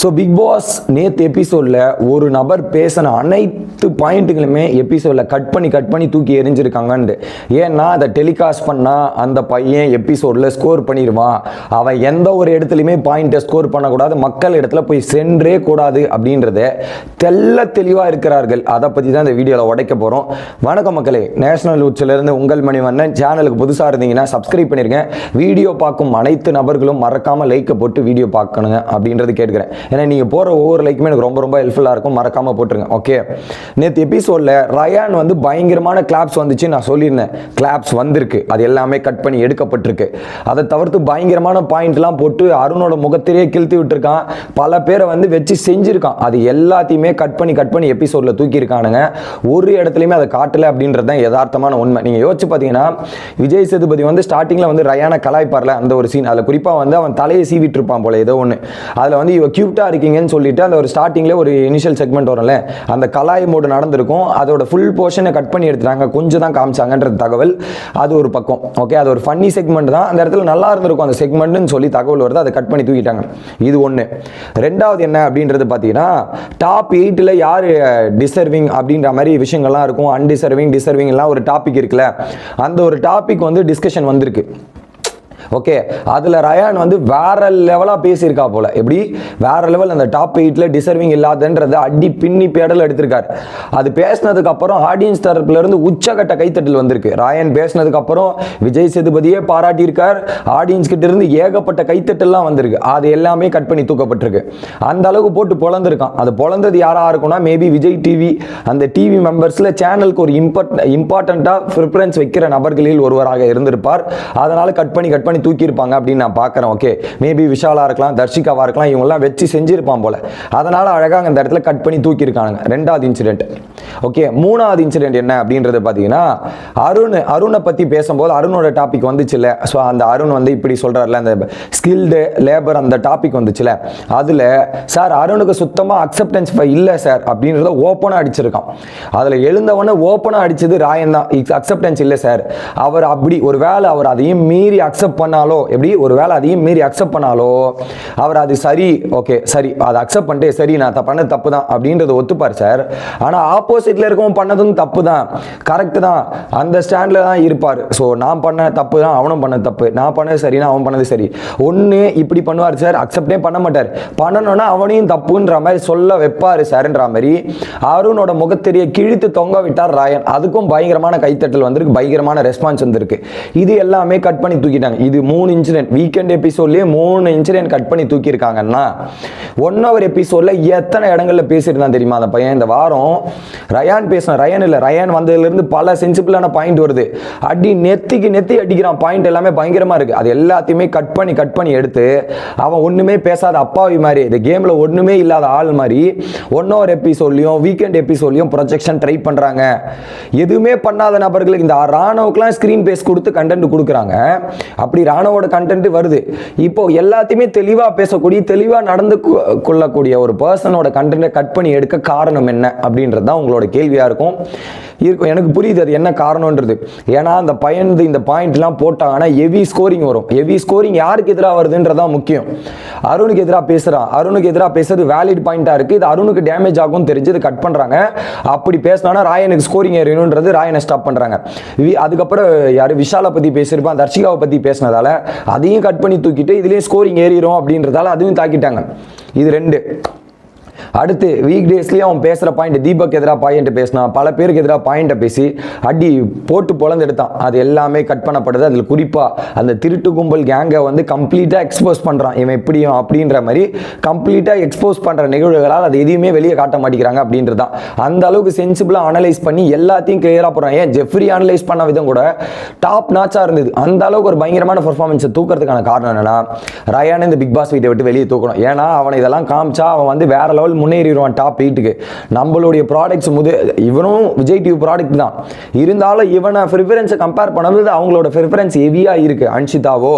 So big pass நேற்று எபிசோடில் ஒரு நபர் பேசின அனைத்து பாயிண்ட்டுகளுமே எபிசோடில் கட் பண்ணி கட் பண்ணி தூக்கி எரிஞ்சிருக்காங்கன்ட்டு ஏன்னா அதை டெலிகாஸ்ட் பண்ணால் அந்த பையன் எபிசோடில் ஸ்கோர் பண்ணிடுவான். அவன் எந்த ஒரு இடத்துலையுமே பாயிண்ட்டை ஸ்கோர் பண்ணக்கூடாது. மக்கள் இடத்துல போய் சென்றே கூடாது அப்படின்றத தெல்ல தெளிவாக இருக்கிறார்கள். அதை பற்றி தான் இந்த வீடியோவில் உடைக்க போகிறோம் வணக்கம் மக்களே. நேஷனல் இருந்து உங்கள் மணிவண்ணன். சேனலுக்கு புதுசாக இருந்தீங்கன்னா சப்ஸ்கிரைப் பண்ணிருங்க. வீடியோ பார்க்கும் அனைத்து நபர்களும் மறக்காமல் லைக்கை போட்டு வீடியோ பார்க்கணுங்க அப்படின்றது கேட்குறேன் ஏன்னா நீங்கள் போகிற ஒவ்வொரு லைக்குமே எனக்கு ரொம்ப ரொம்ப ஹெல்ப்ஃபுல்லாக இருக்கும். மறக்காமல் போட்டுருங்க. ஓகே நேற்று எபிசோடில் ரயான் வந்து பயங்கரமான கிளாப்ஸ் வந்துச்சு நான் சொல்லியிருந்தேன். கிளாப்ஸ் வந்திருக்கு. அது எல்லாமே கட் பண்ணி எடுக்கப்பட்டிருக்கு. அதை தவிர்த்து பயங்கரமான பாயிண்ட்லாம் போட்டு அருணோட முகத்திலேயே கிழ்த்தி விட்டுருக்கான். பல பேரை வந்து வச்சு செஞ்சுருக்கான். அது எல்லாத்தையுமே கட் பண்ணி கட் பண்ணி எபிசோடில் தூக்கியிருக்கானுங்க. ஒரு இடத்துலையுமே அதை காட்டலை அப்படின்றது தான் யதார்த்தமான உண்மை. நீங்கள் யோசிச்சு பார்த்தீங்கன்னா விஜய் சேதுபதி வந்து ஸ்டார்டிங்கில் வந்து ரயான கலாய்ப்பார்ல அந்த ஒரு சீன் அதில் குறிப்பாக வந்து அவன் தலையை சீவிட்டு இருப்பான் போல ஏதோ ஒன்று அதில் வந்து இவ க்யூட்டாக இருக்கீங்கன்னு சொல்லிட்டு அந்த ஒரு ஸ்டார்டிங்கில் ஒரு இனிஷியல் செக்மெண்ட் வரும்ல அந்த கலாய் மோடு நடந்திருக்கும். அதோட ஃபுல் போர்ஷனை கட் பண்ணி எடுத்துட்டாங்க. கொஞ்சம் தான் காமிச்சாங்கன்றது தகவல். அது ஒரு பக்கம் ஓகே அது ஒரு ஃபன்னி செக்மெண்ட் தான். அந்த இடத்துல நல்லா இருந்திருக்கும் அந்த செக்மெண்ட்னு சொல்லி தகவல் வருது. அதை கட் பண்ணி தூக்கிட்டாங்க. இது ஒன்று ரெண்டாவது என்ன அப்படின்றது பார்த்தீங்கன்னா டாப் எயிட்டில் யார் டிசர்விங் அப்படின்ற மாதிரி விஷயங்கள்லாம் இருக்கும். அன்டிசர்விங் டிசர்விங்லாம் ஒரு டாபிக் இருக்குல்ல. அந்த ஒரு டாபிக் வந்து டிஸ்கஷன் வந்திருக்கு. ஓகே அதில் ரயான் வந்து வேற லெவலாக பேசியிருக்கா போல. எப்படி? வேற லெவல் அந்த டாப் எயிட்டில் டிசர்விங் இல்லாதன்றதை அடி பின்னி பேடல் எடுத்திருக்காரு. அது பேசினதுக்கு அப்புறம் ஆடியன்ஸ் தரப்புலேருந்து உச்சகட்ட கைத்தட்டல் வந்திருக்கு. ராயன் பேசினதுக்கு அப்புறம் விஜய் சேதுபதியே பாராட்டியிருக்கார். ஆடியன்ஸ் கிட்ட இருந்து ஏகப்பட்ட கைத்தட்டல்லாம் வந்திருக்கு. அது எல்லாமே கட் பண்ணி தூக்கப்பட்டிருக்கு. அந்த அளவுக்கு போட்டு பொழந்திருக்கான். அது பொழந்தது யாரா இருக்கும்னா மேபி விஜய் டிவி அந்த டிவி மெம்பர்ஸ்ல சேனலுக்கு ஒரு இம்பார்ட் இம்பார்ட்டண்ட்டாக ப்ரிஃபரன்ஸ் வைக்கிற நபர்களில் ஒருவராக இருந்திருப்பார். அதனால் கட் பண்ணி கட் பண்ணி தூக்கியிருப்பாங்க அப்படின்னு நான் பார்க்குறேன். ஓகே மேபி விஷாலா இருக்கலாம் தர்ஷிகாவா இருக்கலாம் இவங்கெல்லாம் வச்சு செஞ்சிருப்பான் போல. அதனால அழகாக அந்த இடத்துல கட் பண்ணி தூக்கியிருக்காங்க ரெண்டாவது இன்சிடென்ட் ஓகே மூணாவது இன்சிடென்ட் என்ன அப்படின்றது பார்த்தீங்கன்னா அருண் அருணை பற்றி பேசும்போது அருணோட டாபிக் வந்துச்சுல்ல. ஸோ அந்த அருண் வந்து இப்படி சொல்கிறார்ல அந்த ஸ்கில்டு லேபர் அந்த டாபிக் வந்துச்சுல அதில் சார் அருணுக்கு சுத்தமாக அக்செப்டன்ஸ் இல்லை சார் அப்படின்றத ஓப்பனாக அடிச்சிருக்கான். அதில் எழுந்தவொடனே ஓப்பனாக அடிச்சது ராயன் தான். அக்செப்டன்ஸ் இல்லை சார் அவர் அப்படி ஒரு வேளை அவர் அதையும் மீறி அக்செப்ட் பண்ணாலோ எப்படி ஒரு வேலை அதையும் மீறி அக்செப்ட் பண்ணாலோ அவர் அது சரி ஓகே சரி அதை அக்செப்ட் பண்ணிட்டு சரி நான் பண்ணது தப்பு தான் அப்படின்றத ஒத்துப்பார் சார் ஆனால் ஆப்போசிட்டில் இருக்கவும் பண்ணதும் தப்பு தான். கரெக்டு தான். அந்த ஸ்டாண்டில் தான் இருப்பார். ஸோ நான் பண்ண தப்பு தான் அவனும் பண்ண தப்பு. நான் பண்ணது சரினா அவன் பண்ணது சரி. ஒன்று இப்படி பண்ணுவார் சார் அக்செப்டே பண்ண மாட்டார். பண்ணணும்னா அவனையும் தப்புன்ற மாதிரி சொல்ல வைப்பார் சார்ன்ற மாதிரி. அருணோட முகத்தெரிய கிழித்து தொங்க விட்டார் ராயன். அதுக்கும் பயங்கரமான கைத்தட்டல் வந்திருக்கு பயங்கரமான ரெஸ்பான்ஸ் வந்திருக்கு. இது எல்லாமே கட் பண்ணி தூக்கிட்டாங்க. இது மூணு இன்சிடென்ட் வீக்கெண்ட் எபிசோட்லேயே மூணு இன்சிடென்ட் கட் பண்ணி தூக்கியிருக்காங்கன்னா ஒன் ஹவர் எபிசோட்ல எத்தனை இடங்களில் பேசியிருந்தான் தெரியுமா அந்த பையன்? இந்த வாரம் ரயான் பேசின ரயான் இல்லை ரயான் வந்ததுலேருந்து பல சென்சிபிளான பாயிண்ட் வருது. அடி நெத்திக்கு நெத்தி அடிக்கிறான். பாயிண்ட் எல்லாமே பயங்கரமாக இருக்குது அது எல்லாத்தையுமே கட் பண்ணி கட் பண்ணி எடுத்து அவன் ஒன்றுமே பேசாத அப்பாவி மாதிரி இந்த கேமில் ஒன்றுமே இல்லாத ஆள் மாதிரி ஒன் ஹவர் எபிசோட்லையும் வீக்கெண்ட் எபிசோட்லையும் ப்ரொஜெக்ஷன் ட்ரை பண்ணுறாங்க எதுவுமே பண்ணாத நபர்களுக்கு இந்த ராணுவுக்குலாம் ஸ்க்ரீன் பேஸ் கொடுத்து கண்டென்ட் கொடுக்குறாங்க. அப்படி ராணுவோட கண்டென்ட் வருது. இப்போ எல்லாத்தையுமே தெளிவா பேசக்கூடிய தெளிவா நடந்து கொள்ளக்கூடிய ஒரு பர்சனோட கண்டென்ட்டை கட் பண்ணி எடுக்க காரணம் என்ன அப்படின்றது தான் உங்களோட கேள்வியா இருக்கும். இருக்கும். எனக்கு புரியுது அது என்ன காரணம்ன்றது. ஏன்னா அந்த பையனது இந்த பாயிண்ட்லாம் போட்டாங்கன்னா ஹெவி ஸ்கோரிங் வரும். ஹெவி ஸ்கோரிங் யாருக்கு எதிராக வருதுன்றதான் முக்கியம். அருணுக்கு எதிராக பேசுகிறான் அருணுக்கு எதிராக பேசுறது வேலிட் பாயிண்ட்டாக இருக்குது இது அருணுக்கு டேமேஜ் ஆகும் தெரிஞ்சு இது கட் பண்ணுறாங்க அப்படி பேசினா ராயனுக்கு ஸ்கோரிங் ஏறணுன்றது ராயனை ஸ்டாப் பண்ணுறாங்க வி- அதுக்கப்புறம் யார்? விஷாலை பற்றி பேசியிருப்பான். தர்ஷிகாவை பற்றி பத்தி பேசினதால அதையும் கட் பண்ணி தூக்கிட்டு இதுலேயும் ஸ்கோரிங் ஏறிடும் அப்படின்றதால அதுவும் தாக்கிட்டாங்க. இது ரெண்டு. அடுத்து வீக் டேஸ்லேயும் அவன் பேசுகிற பாயிண்ட் தீபக் எதிராக பாயிண்ட் பேசினான். பல பேருக்கு எதிராக பாயிண்ட்டை பேசி அடி போட்டு பொழந்து எடுத்தான். அது எல்லாமே கட் பண்ணப்படுது. அதில் குறிப்பாக அந்த திருட்டு கும்பல் கேங்கை வந்து கம்ப்ளீட்டாக எக்ஸ்போஸ் பண்ணுறான் இவன் எப்படியும் அப்படின்ற மாதிரி கம்ப்ளீட்டாக எக்ஸ்போஸ் பண்ணுற நிகழ்வுகளால் அது எதையுமே வெளியே காட்ட மாட்டேங்கிறாங்க அப்படின்றது தான் அந்த அளவுக்கு சென்சிபிளாக அனலைஸ் பண்ணி எல்லாத்தையும் கிளியராக போகிறான் ஏன்? ஜெஃப்ரி அனலைஸ் பண்ண விதம் கூட டாப் நாச்சாக இருந்தது. அந்த அளவுக்கு ஒரு பயங்கரமான பர்ஃபார்மன்ஸை தூக்கிறதுக்கான காரணம் என்னன்னா ரயான் இந்த பிக் பாஸ் வீட்டை விட்டு வெளியே தூக்கணும். ஏன்னா அவனை இதெல்லாம் காமிச்சா அவன் வந்து வேற லெவல் முன்னேறிடுவான் டாப் எயிட்டுக்கு நம்மளுடைய ப்ராடக்ட்ஸ் முது இவனும் விஜய் டிவி ப்ராடக்ட் தான். இருந்தாலும் இவனை ப்ரிஃபரன்ஸை கம்பேர் பண்ணும்போது அவங்களோட ப்ரிஃபரன்ஸ் ஹெவியாக இருக்கு. அன்ஷிதாவோ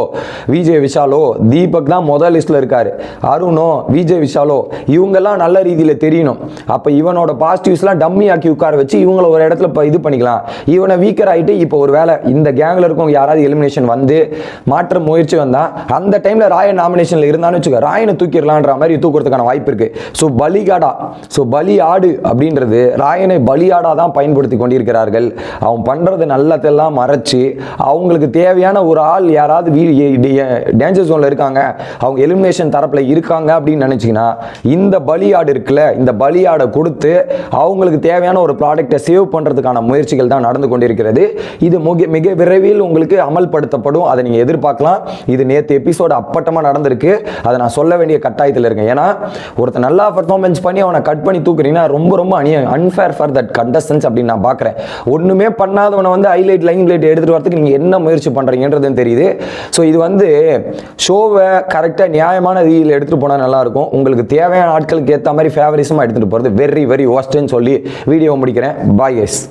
விஜய் விஷாலோ தீபக் தான் முதல் லிஸ்ட்டில் இருக்கார். அருணோ விஜய் விஷாலோ இவங்கெல்லாம் நல்ல ரீதியில் தெரியணும். அப்போ இவனோட பாசிட்டிவ்ஸ்லாம் டம்மி ஆக்கி உட்கார வச்சு இவங்கள ஒரு இடத்துல இப்போ இது பண்ணிக்கலாம். இவனை வீக்கர் ஆகிட்டு இப்போ ஒரு வேலை இந்த கேங்கில் இருக்கவங்க யாராவது எலிமினேஷன் வந்து மாற்ற முயற்சி வந்தால் அந்த டைமில் ராயன் நாமினேஷனில் இருந்தான்னு வச்சுக்க ராயனை தூக்கிடலான்ற மாதிரி தூக்குறதுக்கான வாய்ப்பு இருக்குது ஸோ பலிகாடா. ஸோ பலி ஆடு அப்படின்றது ராயனை பலியாடா தான் பயன்படுத்தி கொண்டிருக்கிறார்கள். அவன் பண்ணுறது நல்லதெல்லாம் மறைச்சு அவங்களுக்கு தேவையான ஒரு ஆள் யாராவது டேஞ்சர் ஜோனில் இருக்காங்க. அவங்க எலிமினேஷன் தரப்பில் இருக்காங்க அப்படின்னு நினச்சிங்கன்னா இந்த பலியாடு இருக்குல்ல இந்த பலியாடை கொடுத்து அவங்களுக்கு தேவையான ஒரு ப்ராடக்டை சேவ் பண்ணுறதுக்கான முயற்சிகள் தான் நடந்து கொண்டிருக்கிறது. இது மிக மிக விரைவில் உங்களுக்கு அமல்படுத்தப்படும். அதை நீங்கள் எதிர்பார்க்கலாம். இது நேற்று எபிசோடு அப்பட்டமாக நடந்திருக்கு. அதை நான் சொல்ல வேண்டிய கட்டாயத்தில் இருக்கேன் ஏன்னா ஒருத்தர் நல்லா பெஞ்ச் பண்ணி அவனை கட் பண்ணி தூக்குறீங்கன்னா ரொம்ப ரொம்ப அநிய அன்ஃபேர் ஃபார் தட் கண்டஸ்டன்ஸ் அப்படின்னு நான் பார்க்குறேன். ஒன்றுமே பண்ணாதவனை வந்து ஹைலைட் லைன் லைட் எடுத்துகிட்டு வரதுக்கு நீங்கள் என்ன முயற்சி பண்ணுறீங்கன்றதுன்னு தெரியுது. ஸோ இது வந்து ஷோவை கரெக்டாக நியாயமான ரீதியில் எடுத்துகிட்டு போனால் நல்லாயிருக்கும். உங்களுக்கு தேவையான ஆட்களுக்கு ஏற்ற மாதிரி ஃபேவரிசமாக எடுத்துகிட்டு போகிறது வெரி வெரி ஒஸ்ட்டுன்னு சொல்லி வீடியோ முடிக்கிறேன். பாய் எஸ்